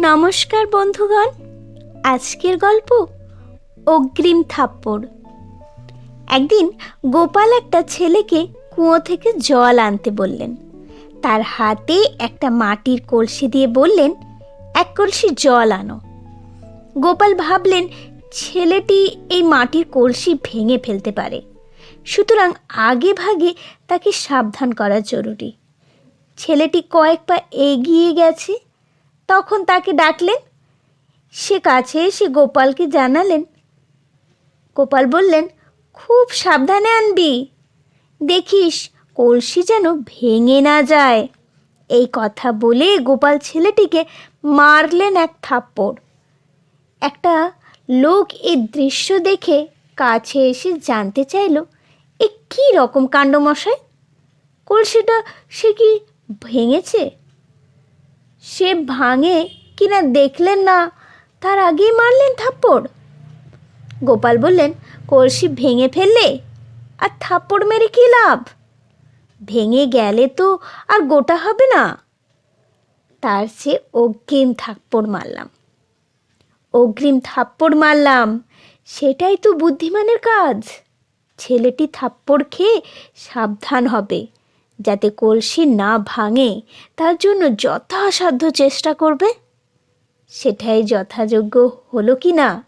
নমস্কার বন্ধুগণ, আজকের গল্প অগ্রিম থাপ্পড়। একদিন গোপাল একটা ছেলেকে কুয়ো থেকে জল আনতে বললেন। তার হাতে একটা মাটির কলসি দিয়ে বললেন, এক কলসি জল আনো। গোপাল ভাবলেন, ছেলেটি এই মাটির কলসি ভেঙে ফেলতে পারে। সুতরাং আগে ভাগে তাকে সাবধান করা জরুরি। ছেলেটি কয়েক পা এগিয়ে গেছে তখন তাকে ডাকলেন। সে কাছে এসে গোপালকে জানালেন। গোপাল বললেন, খুব সাবধানে আনবি। দেখিস, কলসি যেন ভেঙে না যায়। এই কথা বলে গোপাল ছেলেটিকে মারলেন এক থাপ্পড়। একটা লোক এই দৃশ্য দেখে কাছে এসে জানতে চাইল, এ কী রকম কাণ্ডমশাই? কলসিটা সে কি ভেঙেছে? সে ভাঙে কিনা দেখলেন না, তার আগেই মারলেন থাপ্পড়। গোপাল বললেন, কলসি ভেঙে ফেললে আর থাপ্পড় মেরে কী লাভ? ভেঙে গেলে তো আর গোটা হবে না। তার সে অগ্রিম থাপ্পড় মারলাম। অগ্রিম থাপ্পড় মারলাম, সেটাই তো বুদ্ধিমানের কাজ। ছেলেটি থাপ্পড় খেয়ে সাবধান হবে। যাতে কলসি না ভাঙে তার জন্য যথাসাধ্য চেষ্টা করবে? সেটাই যথাযোগ্য হলো কি না?